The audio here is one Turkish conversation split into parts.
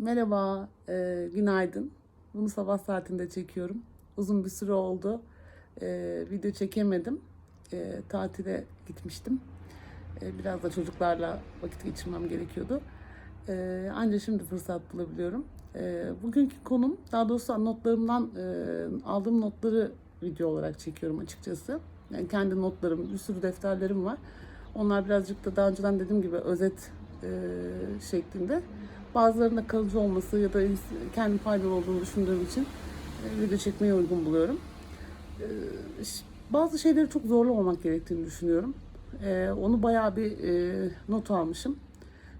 Merhaba, e, günaydın. Bunu sabah saatinde çekiyorum. Uzun bir süre oldu. E, video çekemedim. E, tatile gitmiştim. E, biraz da çocuklarla vakit geçirmem gerekiyordu. E, ancak şimdi fırsat bulabiliyorum. E, bugünkü konum, daha doğrusu notlarımdan e, aldığım notları video olarak çekiyorum açıkçası. Yani kendi notlarım, bir sürü defterlerim var. Onlar birazcık da daha önceden dediğim gibi özet e, şeklinde. Bazılarında kalıcı olması ya da kendi faydalı olduğunu düşündüğüm için e, video çekmeye uygun buluyorum. E, bazı şeyleri çok zorlamamak gerektiğini düşünüyorum. E, onu bayağı bir not almışım.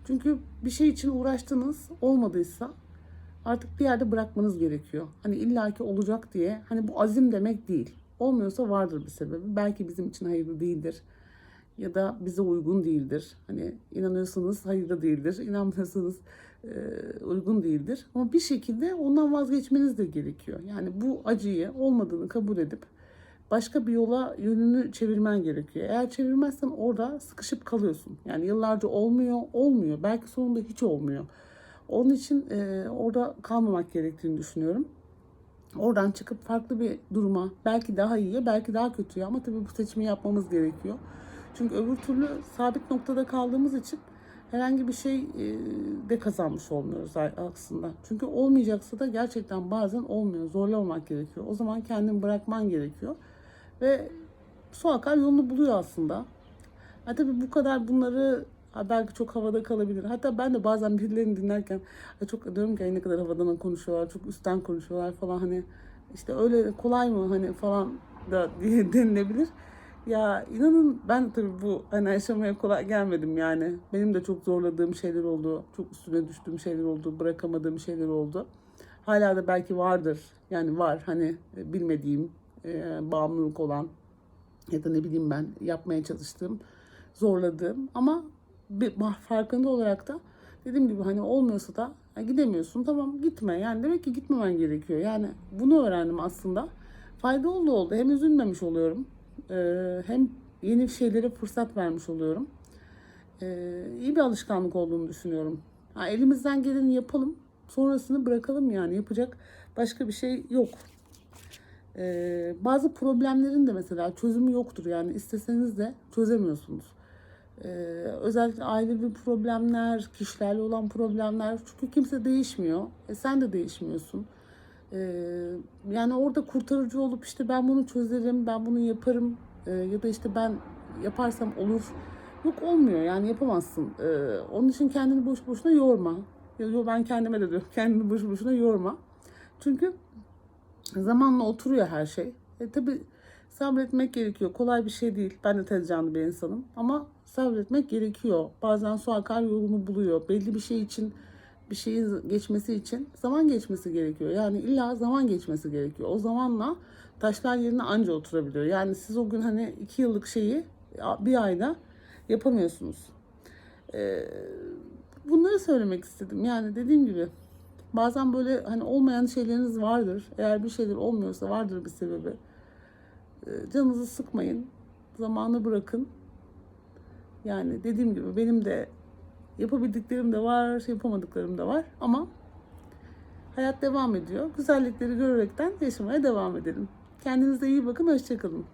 Çünkü bir şey için uğraştınız olmadıysa artık bir yerde bırakmanız gerekiyor. Hani illaki olacak diye hani bu azim demek değil. Olmuyorsa vardır bir sebebi. Belki bizim için hayırlı değildir ya da bize uygun değildir. Hani inanıyorsanız hayırlı değildir, inanmıyorsanız e, uygun değildir. Ama bir şekilde ondan vazgeçmeniz de gerekiyor. Yani bu acıyı olmadığını kabul edip başka bir yola yönünü çevirmen gerekiyor. Eğer çevirmezsen orada sıkışıp kalıyorsun. Yani yıllarca olmuyor, olmuyor. Belki sonunda hiç olmuyor. Onun için e, orada kalmamak gerektiğini düşünüyorum. Oradan çıkıp farklı bir duruma, belki daha iyiye, belki daha kötüye ama tabii bu seçimi yapmamız gerekiyor. Çünkü öbür türlü sabit noktada kaldığımız için herhangi bir şey e, de kazanmış olmuyoruz aslında. Çünkü olmayacaksa da gerçekten bazen olmuyor. Zorlamamak gerekiyor. O zaman kendini bırakman gerekiyor. Ve su akar yolunu buluyor aslında. Ha tabii bu kadar bunları belki çok havada kalabilir. Hatta ben de bazen birilerini dinlerken çok diyorum ki "Ay ne kadar havadan konuşuyorlar, çok üstten konuşuyorlar falan hani işte öyle kolay mı hani falan da diye denilebilir. Ya inanın ben tabii bu hani aşamaya kolay gelmedim yani. Benim de çok zorladığım şeyler oldu. Çok üstüne düştüğüm şeyler oldu. Bırakamadığım şeyler oldu. Hala da belki vardır. Yani var hani e, bilmediğim, e, bağımlılık olan ya da ne bileyim ben yapmaya çalıştığım, zorladığım ama bir farkında olarak da dediğim gibi hani olmuyorsa da "Ha, gidemiyorsun tamam gitme. Yani demek ki gitmemen gerekiyor. Yani bunu öğrendim aslında. Fayda oldu oldu. Hem üzülmemiş oluyorum. Ee, hem yeni şeylere fırsat vermiş oluyorum. Ee, iyi bir alışkanlık olduğunu düşünüyorum. Ha, elimizden geleni yapalım. Sonrasını bırakalım yani. Yapacak başka bir şey yok. Ee, bazı problemlerin de mesela çözümü yoktur yani isteseniz de çözemiyorsunuz. Ee, özellikle ailevi problemler, kişilerle olan problemler çünkü kimse değişmiyor. E, sen de değişmiyorsun. Ee, yani orada kurtarıcı olup işte ben bunu çözerim, ben bunu yaparım e, ya da işte ben yaparsam olur. Yok olmuyor yani yapamazsın. Ee, onun için kendini boş boşuna yorma. Yo, ben kendime de diyorum kendini boş boşuna yorma. Çünkü zamanla oturuyor her şey. E tabi sabretmek gerekiyor. Kolay bir şey değil. Ben de tez canlı bir insanım. Ama sabretmek gerekiyor. Bazen su akar yolunu buluyor. Belli bir şey için bir şeyin geçmesi için zaman geçmesi gerekiyor. Yani illa zaman geçmesi gerekiyor. O zamanla taşlar yerine anca oturabiliyor. Yani siz o gün hani iki yıllık şeyi bir ayda yapamıyorsunuz. Ee, bunları söylemek istedim. Yani dediğim gibi bazen böyle hani olmayan şeyleriniz vardır. Eğer bir şeyler olmuyorsa vardır bir sebebi. Ee, canınızı sıkmayın. Zamanı bırakın. Yani dediğim gibi benim de yapabildiklerim de var, yapamadıklarım da var ama hayat devam ediyor. Güzellikleri görerekten yaşamaya devam edelim. Kendinize iyi bakın, hoşçakalın.